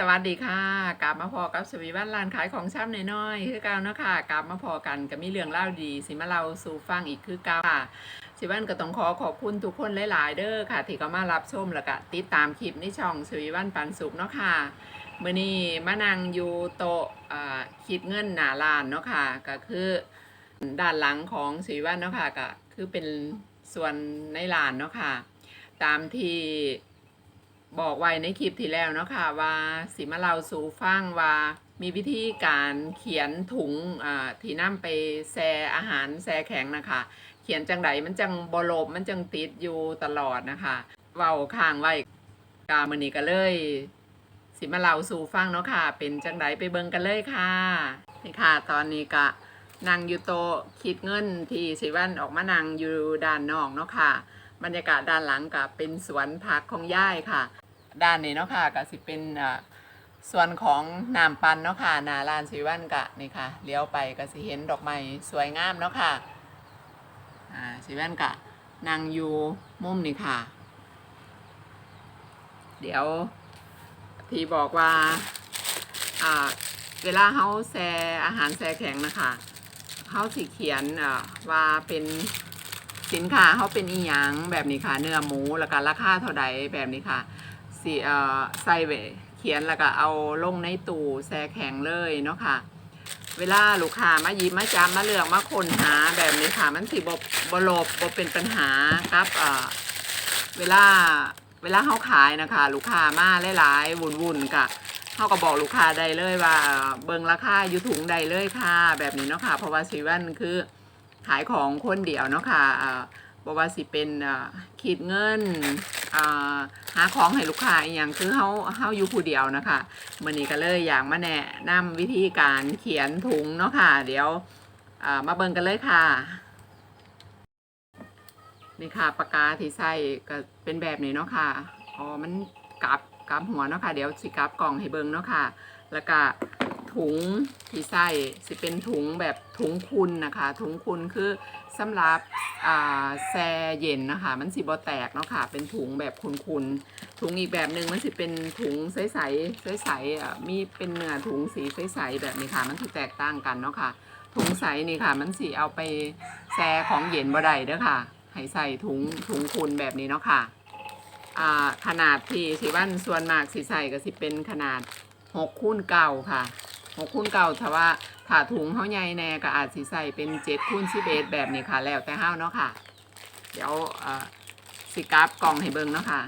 สวัสดีค่ะกลับมาพอกับสวีวันร้านขายของช่ำน้อยๆคือเก่าเนาะค่ะกลับมาพอกันก็มีเรื่องเล่าดีสิมาเราสู่ฟังอีกคือเก่าค่ะสิวันก็ต้องขอขอบคุณทุกคนหลายๆ เด้อค่ะ ที่ก็มารับชมแล้วก็ติดตามคลิปในช่องสวีวันปันสุขเนาะค่ะมื้อนี้มานั่งอยู่โต๊ะอ่าคิดเงินหนาร้านเนาะค่ะก็คือด้านหลังของสวีวันเนาะค่ะก็คือเป็นส่วนในร้านเนาะค่ะ ตามที่ บอกไว้ในคลิปที่แล้วเนาะค่ะว่าสิมาเราสูฟังว่ามีวิธีการเขียนถุงอ่าที่นำไปแช่อาหารแช่แข็งนะคะ เขียนจังไดมันจังบลบมันจังติดอยู่ตลอดนะคะเว้าข้างไว้กามือนี้ก็เลยสิมาเราสู่ฟังเนาะค่ะ เป็นจังไดไปเบิ่งกันเลยค่ะนี่ค่ะ ตอนนี้ก็นั่งอยู่โตคิดเงินที่สิวันออกมานั่งอยู่ด้านนอกเนาะค่ะ บรรยากาศด้านหลังก็เป็นสวนผักของย่ายค่ะ ด้านนี้เนาะค่ะก็สิเป็นส่วนของน้ำปันเนาะค่ะนาลานสิวันกะนี่ค่ะเลี้ยวไปก็สิเห็นดอกไม้สวยงามเนาะค่ะอ่าสิวันกะนั่งอยู่มุมนี่ค่ะ เดี๋ยวที่บอกว่าอ่าเวลาเขาแซ่อาหารแซ่แข็งนะคะเขาสิเขียนอ่าว่าเป็นสินค้าเขาเป็นอีหยังแบบนี้ค่ะ เนื้อหมูแล้วก็ราคาเท่าใดแบบนี้ค่ะ สิเอ่อใส่ไว้เขียนแล้วก็เอาลงในตู้แช่แข็งเลยเนาะค่ะเวลาลูกค้ามายิบมาจำมมาเลือกมาค้นหาแบบนี้ค่ะมันสิบบลบบเป็นปัญหาครับเอ่อเวลาเวลาเขาขายนะคะ ลูกค้ามาหลายๆวุ่นๆกะเขาก็บอกลูกค้าได้เลยว่าเบิงราคาอยู่ถุงใดเลยค่ะ แบบนี้เนาะค่ะ เพราะว่าซีวันคือขายของคนเดียวเนาะค่ะอ่าบว่าสิเป็นอ่าขีดเงิน หาของให้ลูกค้าอย่างคือเฮาเฮาอยู่ผู้เดียวนะคะมื่อนี้ก็เลยอยากมาแนะนำวิธีการเขียนถุงเนาะค่ะ เดี๋ยวมาเบิ่งกันเลยค่ะนี่ค่ะปากกาที่ใส่ก็เป็นแบบนี้เนาะค่ะอ๋อมันกลับกลับหัวเนาะค่ะ เดี๋ยวสิกลับกล่องให้เบิ่งเนาะค่ะ แล้วก็ ถุงที่ใส่สิเป็นถุงแบบถุงคุณนะคะถุงคุณคือสำหรับแช่เย็นนะคะมันสิบ่แตกเนาะค่ะเป็นถุงแบบคุณๆถุงอีกแบบหนึ่งมันสิเป็นถุงใสๆใสๆอะมีเป็นเนื้อถุงสีใสๆแบบนี้ค่ะ มันสิแตกต่างกันเนาะค่ะถุงใสนี่ค่ะ มันสิเอาไปแช่ของเย็นบ่ได้เด้อค่ะ ให้ใส่ถุงถุงคุณแบบนี้เนาะค่ะอ่าขนาดที่สิวันส่วนมากสิใส่ก็สิเป็นขนาดหกคูณเก้าค่ะ หกคูณเก่าถ้าว่าถ้าถุงเขาใหญ่แน่ก็อาจสิใส่เป็นเจ็ดคูณสิบเอ็ดแบบนี้ค่ะ แล้วแต่ห้าวเนาะค่ะ เดี๋ยวสิกราฟกล่องให้เบิ่งเนาะค่ะ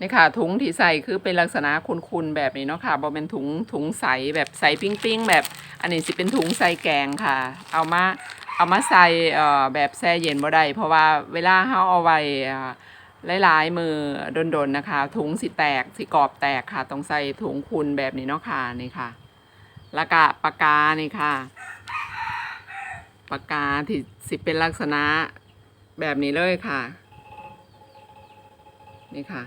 นี่ค่ะถุงที่ใส่คือเป็นลักษณะคุณๆแบบนี้เนาะค่ะบ่เป็นถุงถุงใสแบบใสปิ้งๆ แบบ อันนี้สิเป็นถุงใส่แกงค่ะ เอามาเอามาใส่เอ่อแบบแช่เย็นบ่ได้เพราะว่าเวลาเฮาเอาไว้อ่า หลายๆมือโดนๆนะคะ ถุงสิแตกสิกรอบแตกค่ะ ต้องใส่ถุงคุณแบบนี้เนาะค่ะนี่ค่ะ แล้วก็ปากกานี่ค่ะ ปากกาที่สิเป็นลักษณะแบบนี้เลยค่ะ นี่ค่ะ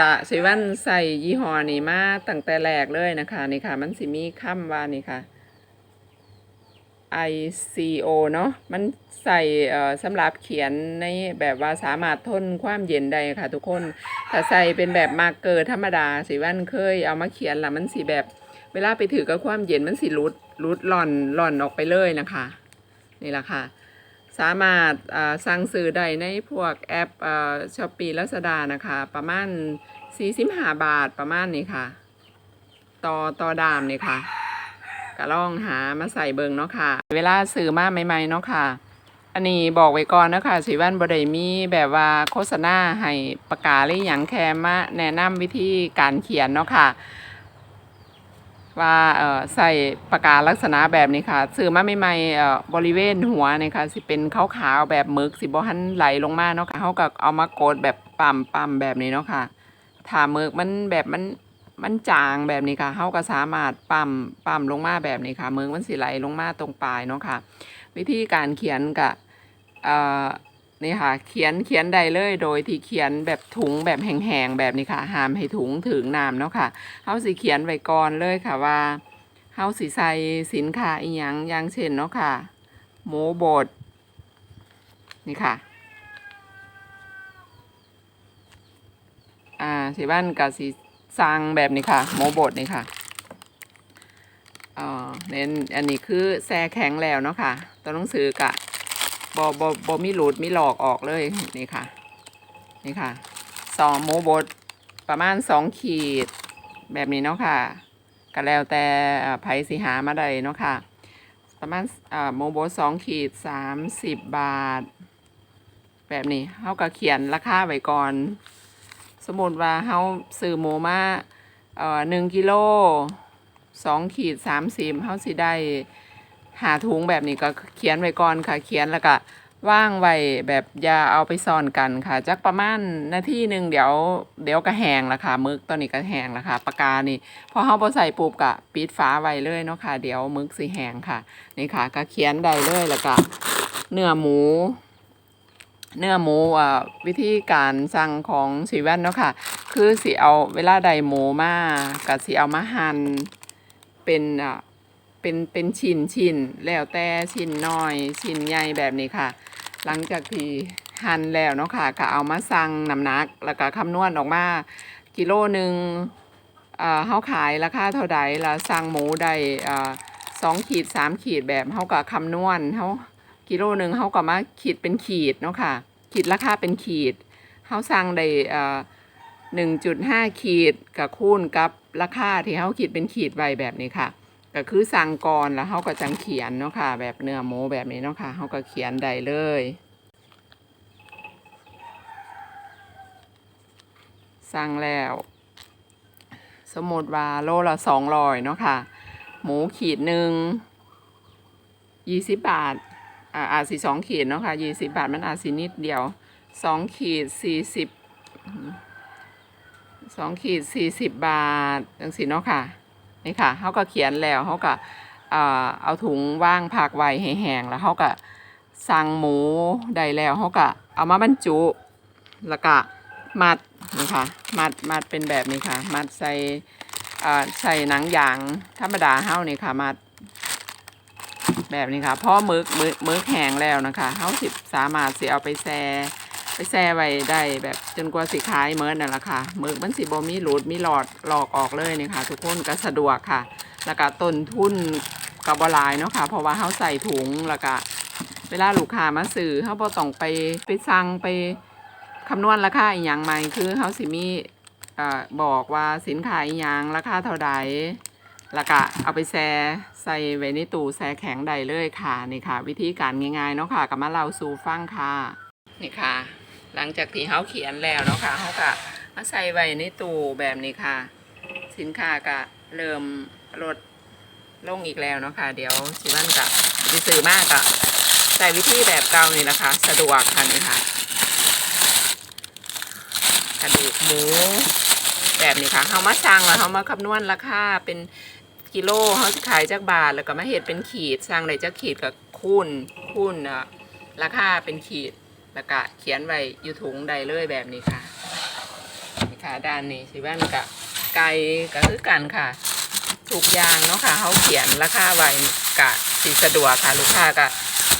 กะสิวันใส่ยี่ห้อนี้มาตั้งแต่แรกเลยนะคะ นี่ค่ะ มันสิมีคำว่านี่ค่ะ ICO เนาะมันใส่สำหรับเขียนในแบบว่าสามารถทนความเย็นได้ค่ะทุกคน ถ้าใส่เป็นแบบมาเกอร์ธรรมดาสิวันเคยเอามาเขียนละมันสีแบบ เวลาไปถือกับความเย็นมันสีรุดรุดหล่อนหล่อนออกไปเลยนะคะนี่แหละค่ะ สามารถสั่งซื้อได้ในพวกแอปช้อปปี้ลัซาดานะคะ ประมาณ45บาทประมาณนี้ค่ะ ต่อต่อดามนี่ค่ะ ก็ลองหามาใส่เบิงเนาะค่ะ เวลาซื้อมาใหม่ๆเนาะค่ะ อันนี้บอกไว้ก่อนนะคะสิวันบไดมีแบบว่าโฆษณาให้ประกาศหรือหยังแค่มาแนะนำวิธีการเขียนเนาะค่ะ ว่าเอ่อใส่ปากกาลักษณะแบบนี้ค่ะซื้อมาใหม่ๆเอ่อบริเวณหัวเนี่ยค่ะสิเป็นขาวๆแบบมึกสิบ่หันไหลลงมาเนาะค่ะเฮาก็เอามากดแบบปั๊มปั๊มแบบนี้เนาะค่ะถ้ามึกมันแบบมัน มันจางแบบนี้ค่ะเฮาก็สามารถปั๊มปั๊มลงมาแบบนี้ค่ะมือมันสิไหลลงมาตรงปลายเนาะค่ะ วิธีการเขียนกับเอ่อนี่ค่ะ เขียนเขียนได้เลย โดยที่เขียนแบบถุงแบบแห้งๆแบบนี้ค่ะห้ามให้ถุงถึงน้ำเนาะค่ะเฮาสิเขียนไว้ก่อนเลยค่ะว่าเฮาสิใส่สินค้าอีหยังอย่างเช่นเนาะค่ะ หมูบดนี่ค่ะอ่าสิบ้านกับสี สร้างแบบนี้ค่ะโมบดนี่ค่ะอ่าเน้นอันนี้คือแซ่แข็งแล้วเนาะค่ะตัวหนังสือกะบอบอบอมีหลุดมีหลอกออกเลยนี่ค่ะ นี่ค่ะสองโมบดประมาณสองขีดแบบนี้เนาะค่ะก็แล้วแต่ไผสิหามาได้เนาะค่ะ ประมาณโมโบสองขีดสามสิบบาท แบบนี้เขาก็เขียนราคาไว้ก่อน สมมติว่าเขาซื้อหมูมาเอ่อหนึ่งกิโลสองขีดสามสิบเขาสิได้หาถุงแบบนี้ก็เขียนไว้ก่อนค่ะ เขียนแล้วก็ว่างไว้แบบอย่าเอาไปซ่อนกันค่ะจักประมาณนาทีหนึ่งเดี๋ยวเดี๋ยวก็แหงละค่ะมึกตัวนี้ก็แหงละค่ะปากกานี่พอเขาพอใส่ปุ๊บก็ปิดฝาไว้เลยเนาะค่ะ เดี๋ยวมึกสิแหงค่ะ นี่ค่ะ ก็เขียนได้เลยแล้วก็เนื้อหมู เนื้อหมูอ่าวิธีการสั่งของสีแว่นเนาะค่ะ คือสิเอาเวลาใดหมูมากับสิเอามาหั่นเป็นอ่าเป็นเป็นชิ้นชิ้นแล้วแต่ชิ้นน้อยชิ้นใหญ่แบบนี้ค่ะ หลังจากที่หั่นแล้วเนาะค่ะก็เอามาสั่งน้ำหนักแล้วก็คำนวณออกมากิโลหนึ่งอ่าเฮาขายราคาเท่าใดแล้วสั่งหมูได้อ่าสองขีดสามขีดแบบเฮาก็คำนวณเฮา กิโลหนึ่งเขาก็มาขีดเป็นขีดเนาะค่ะ ขีดราคาเป็นขีดเขาสั่งได้อ่อหนึ่งจุดห้าขีดกับคูณกับราคาที่เขาขีดเป็นขีดไว้แบบนี้ค่ะ ก็คือสั่งก่อนแล้วเขาก็จังเขียนเนาะค่ะ แบบเนื้อหมูแบบนี้เนาะค่ะเขาก็เขียนได้เลยสั่งแล้ว สมมติว่าโลละสองร้อยเนาะค่ะ หมูขีดหนึ่งยี่สิบบาท อ่าอาสิสองขีดเนาะค่ะยี่สิบบาทมันอาสินิดเดียวสองขีดสี่สิบสองขีดสี่สิบบาทจังสิเนาะค่ะนี่ค่ะเขาก็เขียนแล้วเขาก็อ่าเอาถุงว่างผักไว้ให้แห้งแล้วเขาก็สั่งหมูได้แล้วเขาก็เอามาบรรจุแล้วก็มัดนี่ค่ะมัดมัดเป็นแบบนี้ค่ะ มัดใส่ใส่หนังยางธรรมดาเฮานี่ค่ะมัด แบบนี้ค่ะพอมึกมึกมึกแห้งแล้วนะคะเขาสิบสามารถสิเอาไปแช่ไปแช่ไว้ได้แบบจนกว่าสิขายเมิดนั่นแหละค่ะมึกมันสิบ่มีหลุดมีหลอดหลอกออกเลยนี่ค่ะทุกคนก็สะดวกค่ะ แล้วก็ต้นทุนกับบหลายเนาะค่ะเพราะว่าเขาใส่ถุงแล้วก็เวลาลูกค้ามาซื้อเขาบ่ต้องไปไปสั่งไปคำนวณราคาอีกอย่างใหม่คือเขาสิมีบอกว่าสินค้าอีหยังราคาเท่าใด แล้วก็เอาไปแช่ใส่ไว้ในตู้แช่แข็งได้เลยค่ะนี่ค่ะ วิธีการง่ายๆเนาะค่ะกับมาเล่าสู่ฟังค่ะนี่ค่ะ หลังจากที่เขาเขียนแล้วเนาะค่ะเขาก็มาใส่ไว้ในตู้แบบนี้ค่ะ สินค้าก็เริ่มลดลงอีกแล้วเนาะค่ะ เดี๋ยวสิวันกับดิซื้อมากอะใส่วิธีแบบเก่านี่แหละคะ สะดวกค่ะนี่ค่ะกระดูกหมูแบบนี้ค่ะเขามาสั่งแล้วเขามาคำนวณราคาเป็น กิโลเขาจะขายจากบาทแล้วก็มาเห็ดเป็นขีดสั่งได้จากขีดกับคูณคูณอะราคาเป็นขีดแล้วก็เขียนไว้อยู่ถุงใดเลยแบบนี้ค่ะนี่ค่ะด้านนี้สิแว่นกับไก่ก็คือกันค่ะทุกยางเนาะค่ะเขาเขียนราคาไว้กะสิสะดวกค่ะลูกค้าก็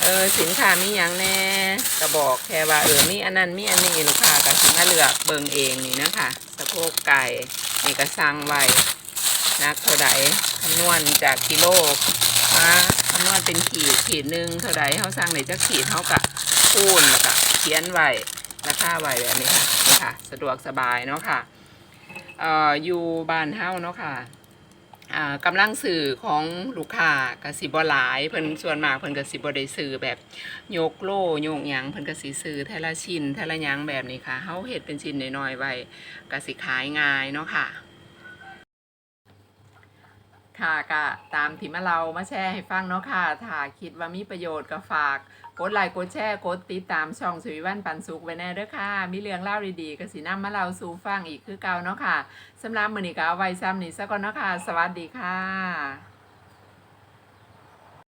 เออสินค้ามีหยังแน่ก็บอกแค่ว่าเออมีอันนั้นมีอันนี้ลูกค้าก็สิมาเลือกเบิงเองนี่นะคะสะโพกไก่นี่ก็สั่งไว้ นักเท่าใดคำนวณจากกิโลมาคำนวณเป็นขีดขีดหนึ่งเท่าใดเขาสั่งในจะขีดเขากับคูณแล้วก็เขียนไว้ราคาไว้แบบนี้ค่ะนี่ค่ะ สะดวกสบายเนาะค่ะเอ่ออยู่บ้านเฮ้าเนาะค่ะอ่ากำลังสื่อของลูกค้ากสิบหลายเพิ่นส่วนมากเพิ่นกสิบได้สื่อแบบโยกโล่โยกยังเพิ่นกสิสื่อแต่ละชิ้นแต่ละยังแบบนี้ค่ะเฮาเฮ็ดเป็นชิ้นน้อยๆไว้กสิขายง่ายเนาะค่ะ ค่ะก็ตามที่มาเรามาแชร์ให้ฟังเนาะค่ะ ถ้าคิดว่ามีประโยชน์ก็ฝาก กดไลค์กดแชร์กดติดตามช่องสุวิวันปันสุขไว้แน่เด้อค่ะ มีเรื่องเล่าดีๆก็สีน้ำมาเราสู่ฟังอีกคือเก่าเนาะค่ะสำหรับมือนี้ก็เอาไว้ซ้ำนี้ซะก่อนเนาะค่ะ สวัสดีค่ะ